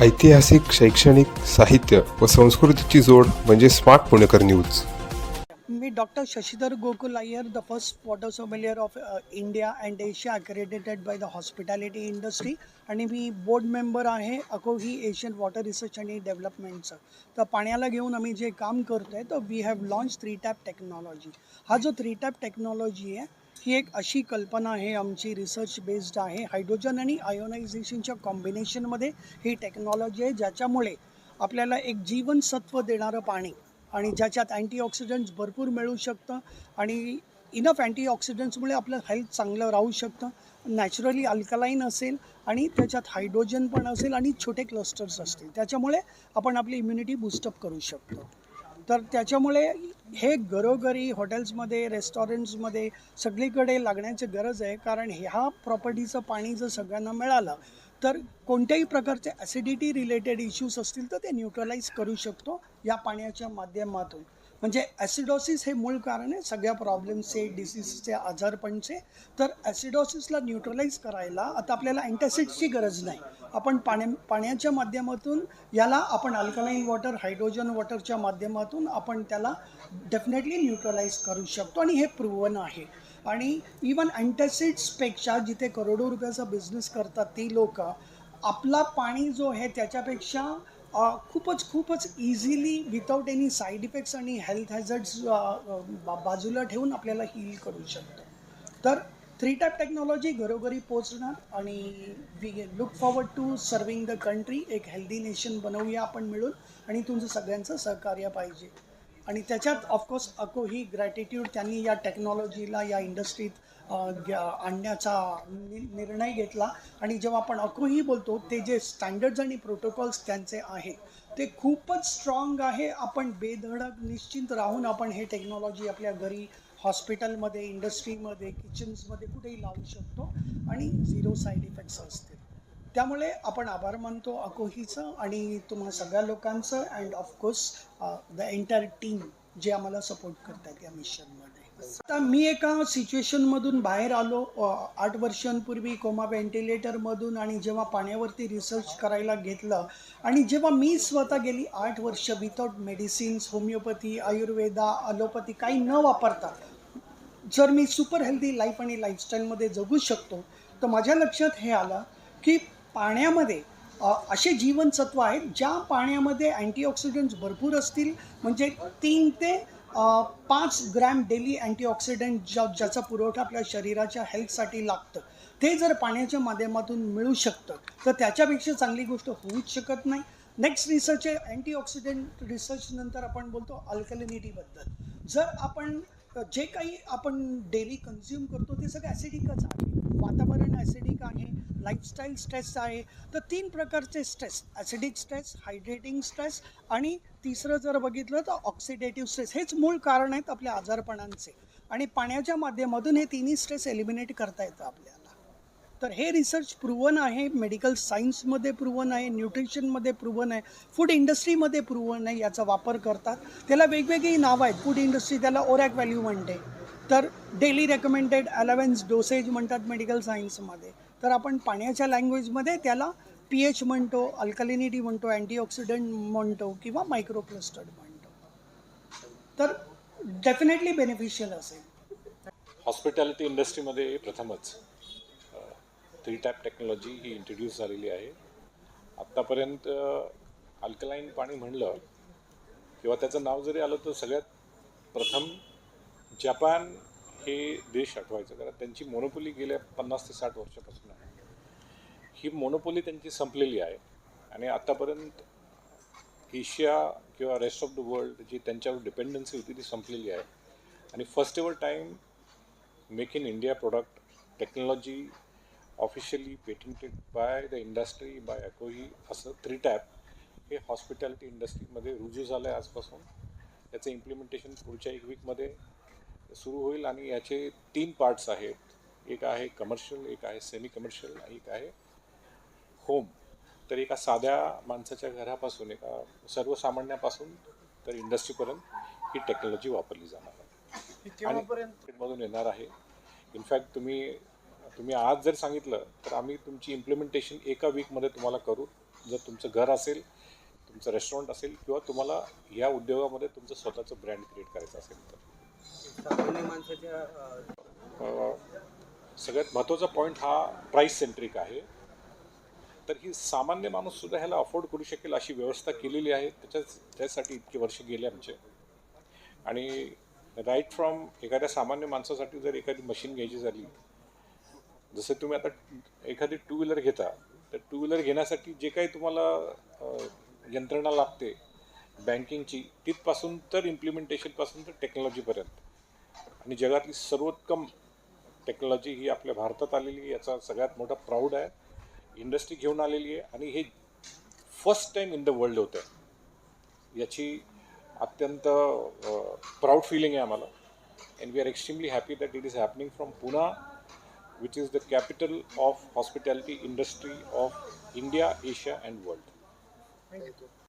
ऐतिहासिक शैक्षणिक साहित्य व संस्कृतीची जोड म्हणजे smart Punekar news. Me doctor Shashidhar Gokul Iyer the first water sommelier of India and Asia accredited by the hospitality industry आणि मी बोर्ड मेंबर आहे अकोही एशियन वॉटर रिसर्च आणि डेव्हलपमेंटचं तर पाण्याला घेऊन आम्ही जे काम करतो आहे तर we have launch three tap technology हा जो थ्री टॅप टेक्नॉलॉजी आहे ही एक अशी कल्पना आहे आमची रिसर्च बेस्ड आहे. हायड्रोजन आणि आयोनायझेशनच्या कॉम्बिनेशनमध्ये ही टेक्नॉलॉजी आहे ज्याच्यामुळे आपल्याला एक जीवनसत्व देणारं पाणी आणि ज्याच्यात अँटीऑक्सिडंट्स भरपूर मिळू शकतं आणि इनफ अँटीऑक्सिडंट्समुळे आपलं हेल्थ चांगलं राहू शकतं. नॅचरली अल्कलाईन असेल आणि त्याच्यात हायड्रोजन पण असेल आणि छोटे क्लस्टर्स असतील. त्याच्यामुळे आपण आपली इम्युनिटी बूस्टअप करू शकतो. तर त्याच्यामुळे हे घरोघरी हॉटेल्समध्ये रेस्टॉरंट्समध्ये सगळीकडे लागण्याची गरज आहे. कारण ह्या प्रॉपर्टीचं पाणी जर सगळ्यांना मिळालं तर कोणत्याही प्रकारचे ॲसिडिटी रिलेटेड इश्यूज असतील तर ते न्यूट्रलाइज करू शकतो या पाण्याच्या माध्यमातून. म्हणजे ॲसिडॉसिस हे मूळ कारण आहे सगळ्या प्रॉब्लेम्सचे डिसीजचे आजारपणचे. तर ॲसिडॉसिसला न्यूट्रलाइज करायला आता आपल्याला अँटॅसिड्सची गरज नाही. आपण पाण्या पाण्याच्या माध्यमातून याला आपण अल्कलाईन वॉटर हायड्रोजन वॉटरच्या माध्यमातून आपण त्याला डेफिनेटली न्यूट्रलाइज करू शकतो आणि हे प्रूवन आहे. आणि इवन अँटॅसिड्सपेक्षा जिथे करोडो रुपयाचा बिझनेस करतात ती लोक आपला पाणी जो आहे त्याच्यापेक्षा खूपच खूपच easily without any side effects आणि हेल्थ हॅझर्ड्स बाजूला ठेवून आपल्याला हील करू शकतो. तर थ्री टॅप टेक्नॉलॉजी घरोघरी पोचणार आणि we look forward to serving the country एक हेल्दी नेशन बनवूया आपण मिळून आणि तुमचं सगळ्यांचं सहकार्य पाहिजे. आणि त्याच्यात ऑफकोर्स अको ही ग्रॅटिट्यूड त्यांनी या टेक्नॉलॉजीला या इंडस्ट्रीत आणण्याचा नि निर्णय घेतला. आणि जेव्हा आपण अकोही बोलतो ते जे स्टँडर्ड्स आणि प्रोटोकॉल्स त्यांचे आहेत ते खूपच स्ट्रॉंग आहे. आपण बेधडक निश्चिंत राहून आपण हे टेक्नॉलॉजी आपल्या घरी हॉस्पिटलमध्ये इंडस्ट्रीमध्ये किचन्समध्ये कुठेही लावू शकतो. आणि झिरो साईड इफेक्ट्स असतील. त्यामुळे आपण आभार मानतो अकोहीचं आणि तुम्हा सगळ्या लोकांचं. And of course the entire team जे आम्हाला सपोर्ट करतात या मिशनमध्ये आता मी एका सिच्युएशनमधून बाहेर आलो. आठ वर्षांपूर्वी कोमा व्हेंटिलेटरमधून आणि जेव्हा पाण्यावरती रिसर्च करायला घेतलं आणि जेव्हा मी स्वतः गेली आठ वर्ष without medicines homeopathy Ayurveda allopathy काही न वापरता जर मी सुपर हेल्दी लाईफ आणि लाईफस्टाईलमध्ये जगू शकतो तर माझ्या लक्षात हे आलं की पाण्यामध्ये असे जीवनसत्व आहेत ज्या पाण्यामध्ये अँटीऑक्सिडंट्स भरपूर असतील. म्हणजे तीन ते पाच ग्रॅम डेली अँटीऑक्सिडंट ज्या ज्याचा पुरवठा आपल्या शरीराच्या हेल्थसाठी लागतं. ते जर पाण्याच्या माध्यमातून मिळू शकतं तर त्याच्यापेक्षा चांगली गोष्ट होऊच शकत नाही. नेक्स्ट रिसर्च आहे अँटीऑक्सिडंट रिसर्चनंतर आपण बोलतो अल्कलिनिटीबद्दल जर आपण जे काही आपण डेली कन्झ्युम करतो ते सगळं ॲसिडिकच आहे. वातावरण ॲसिडिक आहे. लाईफस्टाईल स्ट्रेस आहे तर तीन प्रकारचे stress acidic stress hydrating stress आणि तिसरं जर बघितलं तर ऑक्सिडेटिव्ह स्ट्रेस हेच मूळ कारण आहेत आपल्या आजारपणांचे. आणि पाण्याच्या माध्यमातून हे तिन्ही स्ट्रेस एलिमिनेट करता येतं आपल्याला. तर हे रिसर्च प्रूवन आहे मेडिकल सायन्समध्ये प्रूवन आहे न्यूट्रिशनमध्ये प्रूवन आहे फूड इंडस्ट्रीमध्ये प्रूवन आहे याचा वापर करतात. त्याला वेगवेगळी नावं आहेत. फूड इंडस्ट्री त्याला ओरॅक व्हॅल्यू म्हणते. तर डेली रेकमेंडेड अलेवन्स डोसेज म्हणतात मेडिकल सायन्समध्ये तर आपण पाण्याच्या लँग्वेजमध्ये त्याला पी एच म्हणतो अल्कलिनिटी म्हणतो अँटीऑक्सिडंट म्हणतो किंवा मायक्रोक्लस्टर्ड म्हणतो. तर डेफिनेटली बेनिफिशियल असेल. हॉस्पिटॅलिटी इंडस्ट्रीमध्ये प्रथमच थ्री टॅप टेक्नॉलॉजी ही इंट्रोड्यूस झालेली आहे. आत्तापर्यंत अल्कलाईन पाणी म्हणलं किंवा त्याचं नाव जरी आलं तर सगळ्यात प्रथम जपान हे देश आठवायचं कारण त्यांची मोनोपोली गेल्या पन्नास ते साठ वर्षापासून आहे. ही मोनोपोली त्यांची संपलेली आहे. आणि आत्तापर्यंत एशिया किंवा रेस्ट ऑफ द वर्ल्ड जी त्यांच्यावर डिपेंडन्सी होती ती संपलेली आहे. आणि first ever time make in India product technology officially patented by the industry by अकोही असं थ्री टॅप हे हॉस्पिटॅलिटी इंडस्ट्रीमध्ये रुजू झालं आहे आजपासून. त्याचं इम्प्लिमेंटेशन पुढच्या एक वीकमध्ये सुरू होईल आणि याचे तीन पार्ट्स आहेत. एक आहे कमर्शियल एक आहे सेमी कमर्शियल आणि एक आहे होम तर एका साध्या माणसाच्या घरापासून एका सर्वसामान्यापासून तर इंडस्ट्रीपर्यंत ही टेक्नॉलॉजी वापरली जाणार आहे. आणि मधून येणार आहे. इनफॅक्ट तुम्ही तुम्ही आज जर सांगितलं तर आम्ही तुमची इम्प्लिमेंटेशन एका वीकमध्ये तुम्हाला करू. जर तुमचं घर असेल तुमचं रेस्टॉरंट असेल किंवा तुम्हाला या उद्योगामध्ये तुमचं स्वतःचं ब्रँड क्रिएट करायचं असेल तर. सामान्य माणसाच्या सगळ्यात महत्त्वाचा पॉईंट हा प्राईस सेंट्रिक आहे. तर ही सामान्य माणूससुद्धा ह्याला अफोर्ड करू शकेल अशी व्यवस्था केलेली आहे. त्याच्या त्यासाठी इतके वर्ष गेले आमचे. आणि राईट फ्रॉम एखाद्या सामान्य माणसासाठी जर एखादी मशीन घ्यायची झाली जसं तुम्ही आता एखादी टू व्हीलर घेता तर टू व्हीलर घेण्यासाठी जे काही तुम्हाला यंत्रणा लागते बँकिंगची तिथपासून तर इम्प्लिमेंटेशनपासून तर टेक्नॉलॉजीपर्यंत आणि जगातली सर्वोत्तम टेक्नॉलॉजी ही आपल्या भारतात आलेली आहे. याचा सगळ्यात मोठा प्राऊड आहे. इंडस्ट्री घेऊन आलेली आहे. आणि हे first time in the world होतं आहे याची अत्यंत प्राऊड फिलिंग आहे आम्हाला. And we are extremely happy that it is happening from Poona which is the capital of hospitality industry of India Asia and world thank you